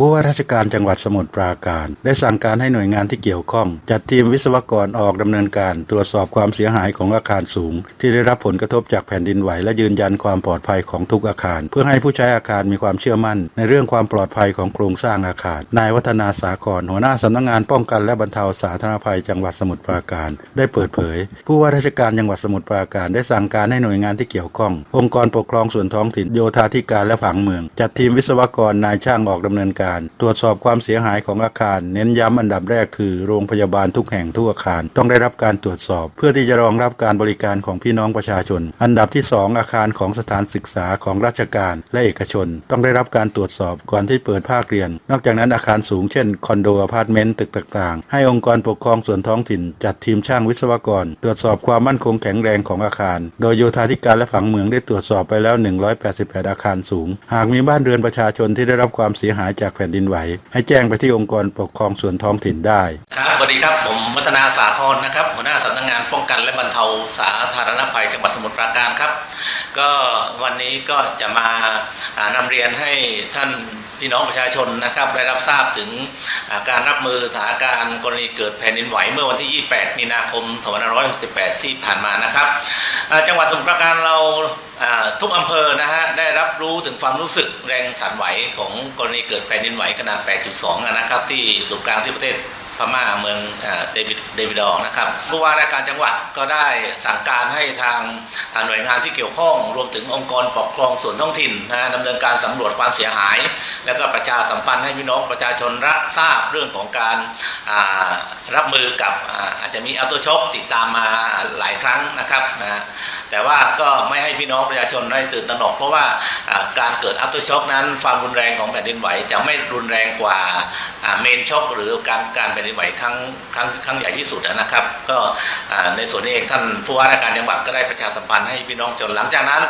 ผู้ว่าราชการจังหวัดสมุทรปราการได้สั่งการให้หน่วยงานที่เกี่ยวข้อง จัดทีมวิศวกรออกดำเนินการ ตรวจสอบความเสียหายของอาคารสูง ที่ได้รับผลกระทบจากแผ่นดินไหวและยืนยันความปลอดภัยของทุกอาคาร เพื่อให้ผู้ใช้อาคารมีความเชื่อมั่น ในเรื่องความปลอดภัยของโครงสร้างอาคาร นายวัฒนาสาครหัวหน้าสำนักงานป้องกันและบรรเทาสาธารณภัยจังหวัดสมุทรปราการ ได้เปิดเผย ผู้ว่าราชการจังหวัดสมุทรปราการได้สั่งการให้หน่วยงานที่เกี่ยวข้อง องค์กรปกครองส่วนท้องถิ่นโยธาธิการและผังเมือง จัดทีมวิศวกรนายช่างออกดำเนินการตรวจสอบความเสียหายของอาคาร เน้นย้ำอันดับแรกคือ โรงพยาบาลทุกแห่งทุกอาคาร ต้องได้รับการตรวจสอบ เพื่อที่จะรองรับการบริการของพี่น้องประชาชน อันดับที่ 2 อาคารของสถานศึกษาของราชการและเอกชน ต้องได้รับการตรวจสอบก่อนที่เปิดภาคเรียน นอกจากนั้นอาคารสูงเช่นคอนโดอพาร์ตเมนต์ตึกต่างๆ ให้องค์กรปกครองส่วนท้องถิ่น จัดทีมช่างวิศวกร ตรวจสอบความมั่นคงแข็งแรงของอาคาร โดยโยธาธิการและผังเมืองได้ตรวจสอบไปแล้ว 188 อาคารสูง หากมีบ้านเรือนประชาชนที่ได้รับความเสียหายจากแผ่นดินไหว ให้แจ้งไปที่องค์กรปกครองส่วนท้องถิ่นได้ ครับสวัสดีครับ ผมวัฒนาสาครนะครับ หัวหน้าสำนักงานป้องกันและบรรเทาสาธารณภัยจังหวัดสมุทรปราการครับ ก็วันนี้ก็จะมาอ่านำเรียนให้ท่านพี่น้องประชาชนนะครับได้รับทราบถึงาการรับมือสถานการณ์กรณีเกิดแผ่นดินไหวเมื่อวันที่ 28 มีนาคม 2568 ที่ผ่านมานะครับ จังหวัดสมุทรปราการเรา ทุกอำเภอนะฮะได้รับรู้ถึงความรู้สึกแรงสั่นไหวของกรณีเกิดแผ่นดินไหวขนาด 8.2 นะครับ ที่ศูนย์กลางที่ประเทศ พม่าเมืองเดวิดเดวิดอร์นะครับผู้ว่าราชการจังหวัดก็ได้สั่งการให้ทางหน่วยงานที่เกี่ยวข้อง รวมถึงองค์กรปกครองส่วนท้องถิ่นนะดำเนินการสำรวจความเสียหาย แล้วก็ประชาสัมพันธ์ให้พี่น้องประชาชนรับทราบเรื่องของการรับมือกับอาจจะมีอัลโตช็อคติดตามมาหลายครั้งนะครับนะแต่ว่าก็ไม่ให้พี่น้องประชาชนได้ตื่นตระหนกเพราะว่าการเกิดอัลโตช็อคนั้นความรุนแรงของแผ่นดินไหวจะไม่รุนแรงกว่าเมนช็อคหรือการการแผ่นดินไหวครั้งครั้งครั้งใหญ่ที่สุดนะครับ ก็ในส่วนนี้เองท่านผู้ว่าราชการจังหวัดก็ได้ประชาสัมพันธ์ให้พี่น้องจนหลังจากนั้น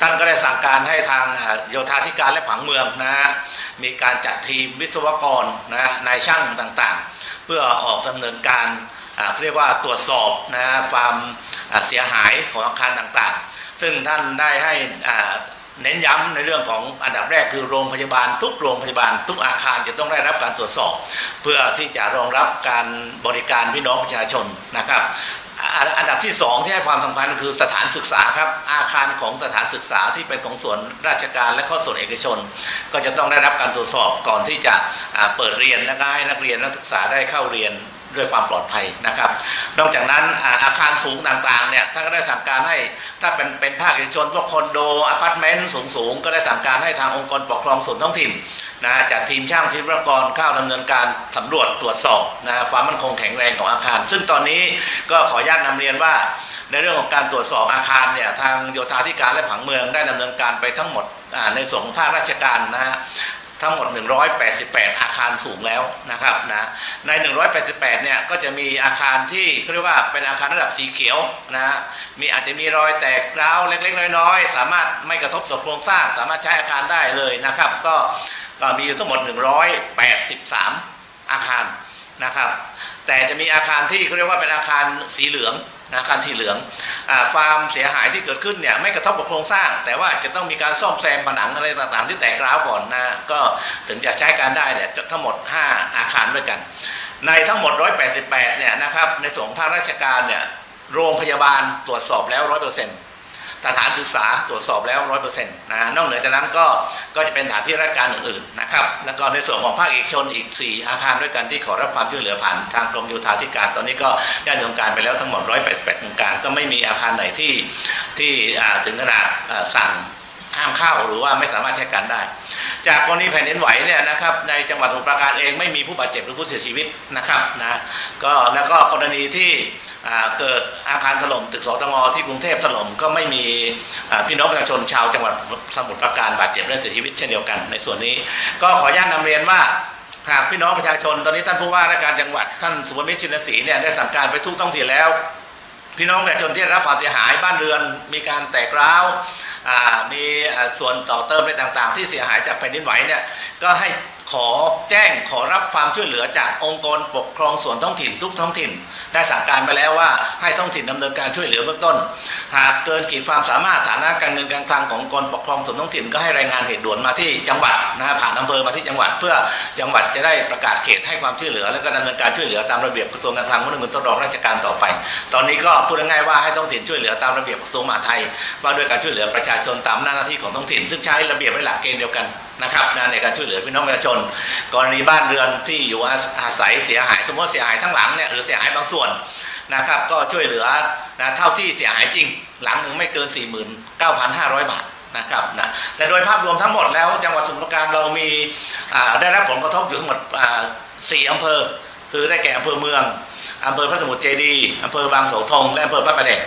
ท่านก็ได้สั่งการให้ทางโยธาธิการและผังเมืองนะมีการจัดทีมวิศวกรนะนายช่างต่างๆ เพื่อออกดำเนินการเรียกว่าตรวจสอบนะความเสียหายของอาคารต่างๆ ซึ่งท่านได้ให้อ่า เน้นย้ำในเรื่องของอันดับแรกคือโรงพยาบาล ทุกโรงพยาบาล ทุกอาคารจะต้องได้รับการตรวจสอบ เพื่อที่จะรองรับการบริการพี่น้องประชาชนนะครับอันดับที่สองที่ให้ความสำคัญคือสถานศึกษาครับอาคารของสถานศึกษาที่เป็นของส่วนราชการและข้อส่วนเอกชน ก็จะต้องได้รับการตรวจสอบก่อนที่จะเปิดเรียนและให้นักเรียนนักศึกษาได้เข้าเรียน ด้วยความปลอดภัยนะครับ นอกจากนั้นอาอาคารสูงต่างๆเนี่ยท่านก็ได้สั่งการให้ถ้าเป็นเป็นภาคเอกชนพวกคอนโดอพาร์ตเมนต์สูงๆ ก็ได้สั่งการให้ทางองค์กรปกครองส่วนท้องถิ่นนะจัดทีมช่างทีมวิศวกรเข้าดำเนินการสำรวจตรวจสอบนะความมั่นคงแข็งแรงของอาคาร ซึ่งตอนนี้ก็ขออนุญาตนำเรียนว่า ในเรื่องของการตรวจสอบอาคารเนี่ยทางโยธาธิการและผังเมืองได้ดำเนินการไปทั้งหมดในส่วนของภาคราชการนะฮะ ทั้งหมด 188 อาคารสูงแล้วนะครับนะใน 188 เนี่ยก็จะมีอาคารที่เขาเรียกว่าเป็นอาคารระดับสีเขียวนะฮะมีอาจจะมีรอยแตกร้าวเล็กๆ น้อยๆ สามารถไม่กระทบต่อโครงสร้าง สามารถใช้อาคารได้เลยนะครับ ก็ก็มีอยู่ทั้งหมด 183 อาคารนะครับ แต่จะมีอาคารที่เขาเรียกว่าเป็นอาคารสีเหลือง อาคารสีเหลืองอาความเสียหายที่เกิดขึ้นเนี่ยไม่กระทบกับโครงสร้าง แต่ว่าจะต้องมีการซ่อมแซมผนังอะไรต่างๆ ที่แตกร้าวก่อนนะก็ถึงจะใช้การได้เนี่ยทั้งหมด 5 อาคารด้วยกัน ในทั้งหมด 188เนี่ยนะครับในส่วนของภาคราชการเนี่ยโรงพยาบาลตรวจสอบแล้ว 100% สถานศึกษาตรวจสอบแล้ว100%นะนอกเหนือจากนั้นก็ก็จะเป็นสถานที่ราชการอื่นๆนะครับแล้วก็ในส่วนของภาคเอกชนอีก 4 อาคารด้วยกันที่ขอรับความช่วยเหลือผ่านทางกรมโยธาธิการ ตอนนี้ก็ได้ดำเนินการไปแล้วทั้งหมด 188โครงการก็ไม่มีอาคารไหนที่ที่ถึงขนาดสั่งห้ามเข้าหรือว่าไม่สามารถใช้การได้ จากกรณีแผ่นดินไหวเนี่ยนะครับในจังหวัดสมุพรปราการเองไม่มีผู้บาดเจ็บหรือผู้เสียชีวิตนะครับนะก็แล้วก็กรณีที่เกิดอาคารถล่มตึกสตงที่กรุงเทพถล่มก็ไม่มีพี่น้องประชาชนชาวจังหวัดสมุทรปราการบาดเจ็บและเสียชีวิตเช่นเดียวกันในส่วนนี้ ก็ขออนุญาตนำเรียนว่าหากพี่น้องประชาชนตอนนี้ท่านผู้ว่าราชการจังหวัดท่านสุวมิตรชินศรีเนี่ยได้สั่งการไปทุกท้องถิ่นแล้ว พี่น้องประชาชนที่ได้รับความเสียหายบ้านเรือน มีการแตกร้าวมีส่วนต่อเติมอะไรต่างๆ ที่เสียหายจากแผ่นดินไหวเนี่ยก็ให้ ขอแจ้งขอรับความช่วยเหลือจากองค์กรปกครองส่วนท้องถิ่นทุกท้องถิ่น ได้สั่งการไปแล้วว่าให้ท้องถิ่นดำเนินการช่วยเหลือเบื้องต้น หากเกินขีดความสามารถฐานะการเงินการคลังขององค์กรปกครองส่วนท้องถิ่นก็ให้รายงานเหตุด่วนมาที่จังหวัดนะผ่านอำเภอมาที่จังหวัด เพื่อจังหวัดจะได้ประกาศเขตให้ความช่วยเหลือ และก็ดำเนินการช่วยเหลือตามระเบียบกระทรวงการคลังว่าดำเนินต้นรองราชการต่อไป ตอนนี้ก็พูดง่ายๆว่าให้ท้องถิ่นช่วยเหลือตามระเบียบกระทรวงมหาดไทยว่าด้วยการช่วยเหลือประชาชนตามหน้าที่ของท้องถิ่น ซึ่งใช้ระเบียบและหลักเกณฑ์เดียวกัน นะครับนะในการช่วยเหลือพี่น้องประชาชน กรณีบ้านเรือนที่อยู่อาศัยเสียหาย สมมติเสียหายทั้งหลังเนี่ยหรือเสียหายบางส่วนนะครับ ก็ช่วยเหลือนะเท่าที่เสียหายจริง หลังหนึ่งไม่เกิน 49,500 บาทนะครับนะแต่โดยภาพรวมทั้งหมดแล้วจังหวัดสมุทรปราการเรามีได้รับผลกระทบอยู่ทั้งหมดสี่อำเภอ คือได้แก่อำเภอเมืองอำเภอพระสมุทรเจดีย์อำเภอบางโสธงและอำเภอพระประแดง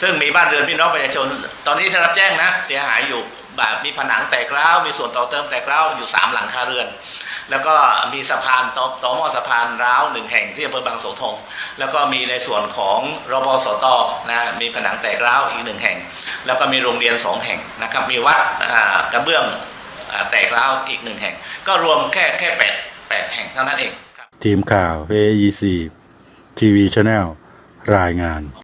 ซึ่งมีบ้านเรือนพี่น้องประชาชน ตอนนี้ได้รับแจ้งนะ เสียหายอยู่ แบบมีผนังแตกร้าวมีส่วนต่อเติมแตกร้าวอยู่สามหลังคาเรือน แล้วก็มีสะพานต่อต่อหม้อสะพานร้าวหนึ่งแห่งที่อำเภอบางโสธงแล้วก็มีในส่วนของรบสตนะมีผนังแตกร้าวอีกหนึ่งแห่ง แล้วก็มีโรงเรียนสองแห่งนะครับมีวัดกระเบื้องแตกร้าวอีกหนึ่งแห่ง ก็รวมแค่แค่แปดแปดแห่งเท่านั้นเองทีมข่าว AEC TV Channel รายงาน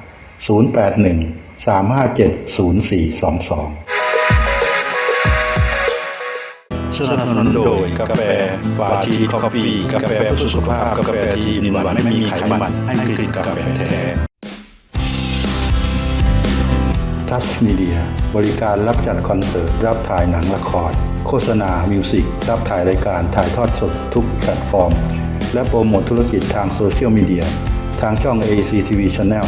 081 357 0422 สนับสนุนโดยกาแฟปาทีคอฟฟี่กาแฟเพื่อสุขภาพ กาแฟที่มีหวานไม่มีไขมันให้กลิ่นกาแฟแท้ทัชมีเดียบริการรับจัดคอนเสิร์ต รับถ่ายหนังละคร โฆษณา มิวสิก รับถ่ายรายการถ่ายทอดสดทุกแพลตฟอร์ม และโปรโมทธุรกิจทางโซเชียลมีเดีย ทางช่อง AC TV Channel